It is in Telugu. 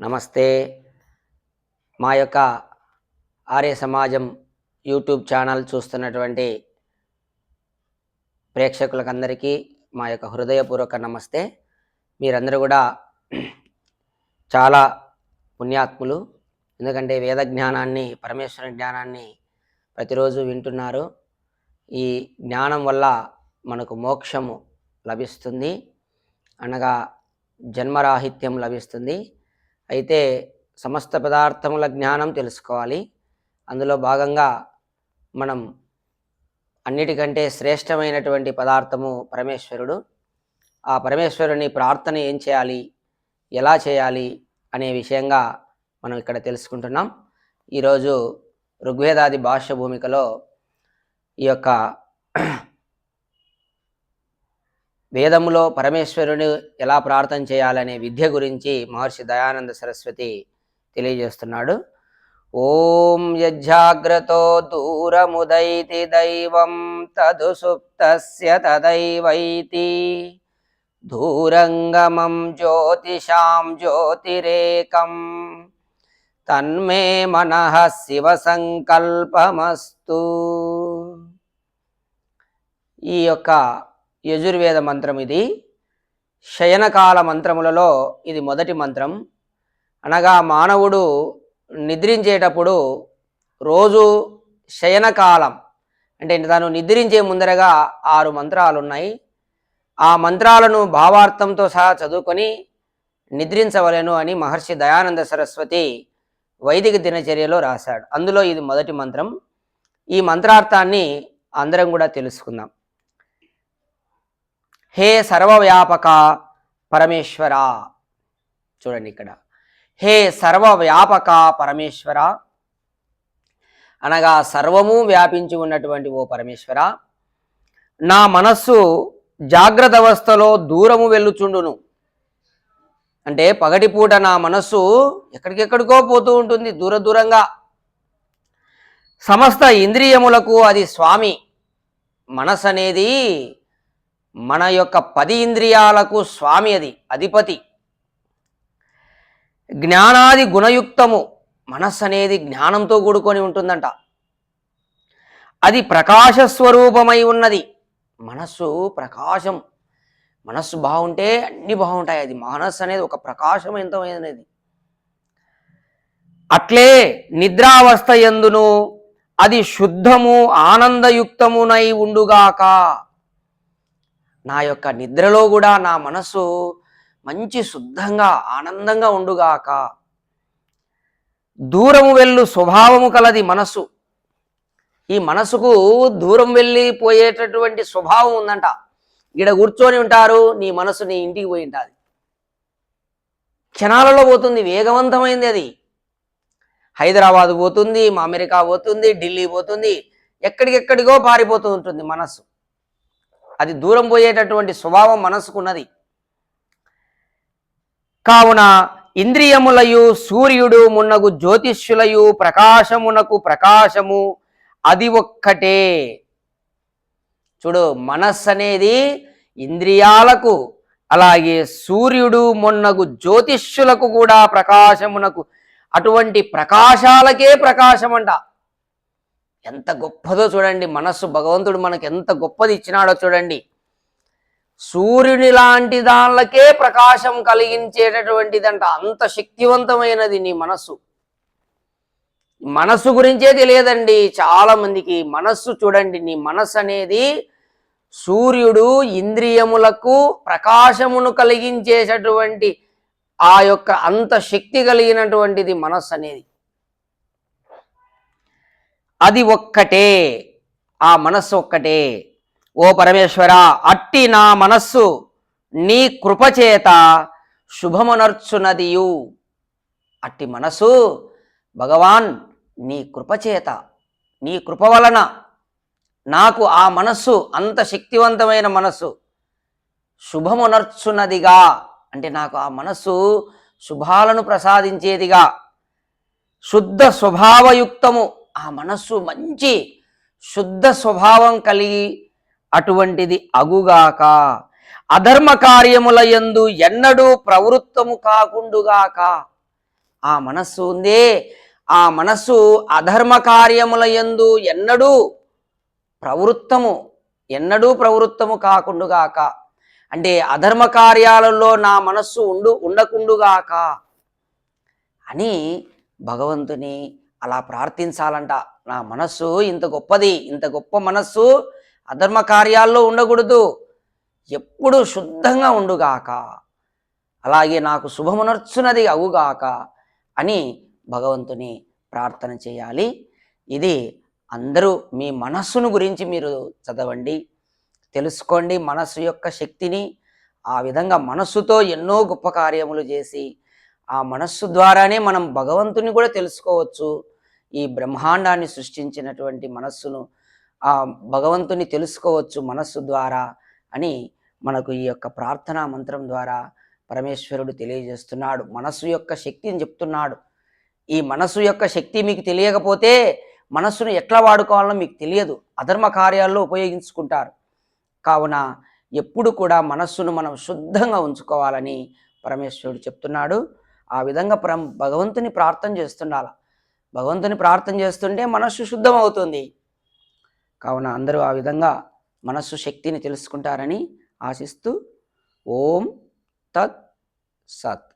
నమస్తే. మా యొక్క ఆర్య సమాజం యూట్యూబ్ ఛానల్ చూస్తున్నటువంటి ప్రేక్షకులకందరికీ మా యొక్క హృదయపూర్వక నమస్తే. మీరందరూ కూడా చాలా పుణ్యాత్ములు. ఎందుకంటే వేద జ్ఞానాన్ని పరమేశ్వర జ్ఞానాన్ని ప్రతిరోజు వింటున్నారు. ఈ జ్ఞానం వల్ల మనకు మోక్షము లభిస్తుంది. అనగా జన్మరాహిత్యం లభిస్తుంది. అయితే సమస్త పదార్థముల జ్ఞానం తెలుసుకోవాలి. అందులో భాగంగా మనం అన్నిటికంటే శ్రేష్టమైనటువంటి పదార్థము పరమేశ్వరుడు. ఆ పరమేశ్వరుని ప్రార్థన ఏం చేయాలి? ఎలా చేయాలి? అనే విషయంగా మనం ఇక్కడ తెలుసుకుంటున్నాం. ఈరోజు ఋగ్వేదాది భాష్య భూమికలో ఈ యొక్క వేదములో పరమేశ్వరుని ఎలా ప్రార్థన చేయాలనే విద్య గురించి మహర్షి దయానంద సరస్వతి తెలియజేస్తున్నాడు. ఓం యజ్జాగ్రతో దూరముదైతి దైవం తదు సుప్తస్య తదైవైతి. దూరంగమం జ్యోతిషాం జ్యోతిరేకం. తన్మే మనః శివ సంకల్పమస్తు ఈ యొక్క యజుర్వేద మంత్రం ఇది. శయనకాల మంత్రములలో ఇది మొదటి మంత్రం. అనగా మానవుడు నిద్రించేటప్పుడు రోజు శయనకాలం అంటే తను నిద్రించే ముందరగా ఆరు మంత్రాలు ఉన్నాయి ఆ మంత్రాలను భావార్థంతో సహా చదువుకొని నిద్రించవలెను అని మహర్షి దయానంద సరస్వతి వైదిక దినచర్యలో రాశాడు. అందులో ఇది మొదటి మంత్రం. ఈ మంత్రార్థాన్ని అందరం కూడా తెలుసుకుందాం. హే సర్వవ్యాపక పరమేశ్వర. చూడండి ఇక్కడ. హే సర్వవ్యాపక పరమేశ్వర. అనగా సర్వము వ్యాపించి ఉన్నటువంటి ఓ పరమేశ్వర. నా మనస్సు జాగ్రత్త అవస్థలో దూరము వెళ్ళుచుండును. అంటే పగటిపూట నా మనస్సు ఎక్కడికెక్కడికో పోతూ ఉంటుంది దూర దూరంగా. సమస్త ఇంద్రియములకు అది స్వామి. మనసు అనేది మన యొక్క పది ఇంద్రియాలకు స్వామి అది అధిపతి. జ్ఞానాది గుణయుక్తము మనస్సు అనేది జ్ఞానంతో కూడుకొని ఉంటుందంట. అది ప్రకాశ స్వరూపమై ఉన్నది. మనస్సు ప్రకాశం. మనస్సు బాగుంటే అన్ని బాగుంటాయి. అది మనస్సు అనేది ఒక ప్రకాశవంతమైనది. అట్లే నిద్రావస్థ ఎందును? అది శుద్ధము ఆనందయుక్తమునై ఉండుగాక. నా యొక్క నిద్రలో కూడా నా మనసు మంచి శుద్ధంగా ఆనందంగా ఉండుగాక. దూరము వెళ్ళు స్వభావము కలది మనసు ఈ మనసుకు దూరం వెళ్ళిపోయేటటువంటి స్వభావం ఉందంట. ఇక్కడ కూర్చొని ఉంటారు నీ మనసు నీ ఇంటికి పోయి ఉంటుంది. క్షణాలలో పోతుంది వేగవంతమైంది అది. హైదరాబాద్ పోతుంది మా అమెరికా పోతుంది ఢిల్లీ పోతుంది ఎక్కడికెక్కడికో పారిపోతూ ఉంటుంది మనస్సు. అది దూరం పోయేటటువంటి స్వభావం మనసుకున్నది. కావున ఇంద్రియములయు సూర్యుడు మున్నగు జ్యోతిష్యులయు ప్రకాశమునకు ప్రకాశము అది ఒక్కటే. చూడు మనస్సు అనేది ఇంద్రియాలకు అలాగే సూర్యుడు మొన్నగు జ్యోతిష్యులకు కూడా ప్రకాశమునకు అటువంటి ప్రకాశాలకే ప్రకాశం అంట ఎంత గొప్పదో చూడండి. మనస్సు భగవంతుడు మనకు ఎంత గొప్పది ఇచ్చినాడో చూడండి. సూర్యుని లాంటి దానిలకే ప్రకాశం కలిగించేటటువంటిదంట. అంత శక్తివంతమైనది నీ మనస్సు. మనస్సు గురించే తెలియదండి. చాలామందికి మనస్సు చూడండి. నీ మనస్సు అనేది సూర్యుడు ఇంద్రియములకు ప్రకాశమును కలిగించేటటువంటి ఆ యొక్క అంత శక్తి కలిగినటువంటిది మనస్సు అనేది. అది ఒక్కటే. ఆ మనస్సు ఒక్కటే. ఓ పరమేశ్వర అట్టి నా మనస్సు నీ కృపచేత శుభమునర్చునదియు. అట్టి మనసు భగవాన్ నీ కృపచేత నీ కృప వలన నాకు ఆ మనస్సు అంత శక్తివంతమైన మనస్సు శుభమునర్చున్నదిగా అంటే నాకు ఆ మనస్సు శుభాలను ప్రసాదించేదిగా. శుద్ధ స్వభావయుక్తము. ఆ మనస్సు మంచి శుద్ధ స్వభావం కలిగి అటువంటిది అగుగాక. అధర్మ కార్యముల యందు ఎన్నడూ ప్రవృత్తము కాకుండుగాక. ఆ మనస్సు ఉందే ఆ మనస్సు అధర్మ కార్యముల యందు ఎన్నడూ ప్రవృత్తము ఎన్నడూ ప్రవృత్తము కాకుండుగాక. అంటే అధర్మ కార్యాలలో నా మనస్సు ఉండు ఉండకుండుగాక అని భగవంతుని అలా ప్రార్థించాలంట. నా మనస్సు ఇంత గొప్పది ఇంత గొప్ప మనస్సు అధర్మ కార్యాల్లో ఉండకూడదు. ఎప్పుడు శుద్ధంగా ఉండుగాక. అలాగే నాకు శుభమునర్చున్నది అవుగాక అని భగవంతుని ప్రార్థన చేయాలి. ఇది అందరూ మీ మనస్సును గురించి మీరు చదవండి. తెలుసుకోండి మనస్సు యొక్క శక్తిని. ఆ విధంగా మనస్సుతో ఎన్నో గొప్ప కార్యములు చేసి ఆ మనస్సు ద్వారానే మనం భగవంతుని కూడా తెలుసుకోవచ్చు. ఈ బ్రహ్మాండాన్ని సృష్టించినటువంటి మనస్సును ఆ భగవంతుని తెలుసుకోవచ్చు మనస్సు ద్వారా అని మనకు ఈ యొక్క ప్రార్థనా మంత్రం ద్వారా పరమేశ్వరుడు తెలియజేస్తున్నాడు. మనస్సు యొక్క శక్తిని చెప్తున్నాడు. ఈ మనస్సు యొక్క శక్తి మీకు తెలియకపోతే మనస్సును ఎట్లా వాడుకోవాలో మీకు తెలియదు. అధర్మ కార్యాల్లో ఉపయోగించుకుంటారు. కావున ఎప్పుడు కూడా మనస్సును మనం శుద్ధంగా ఉంచుకోవాలని పరమేశ్వరుడు చెప్తున్నాడు. ఆ విధంగా పరం భగవంతుని ప్రార్థన చేస్తుండాల. భగవంతుని ప్రార్థన చేస్తుంటే మనస్సు శుద్ధం అవుతుంది కావున అందరూ ఆ విధంగా మనస్సు శక్తిని తెలుసుకుంటారని ఆశిస్తూ ఓం తత్ సత్.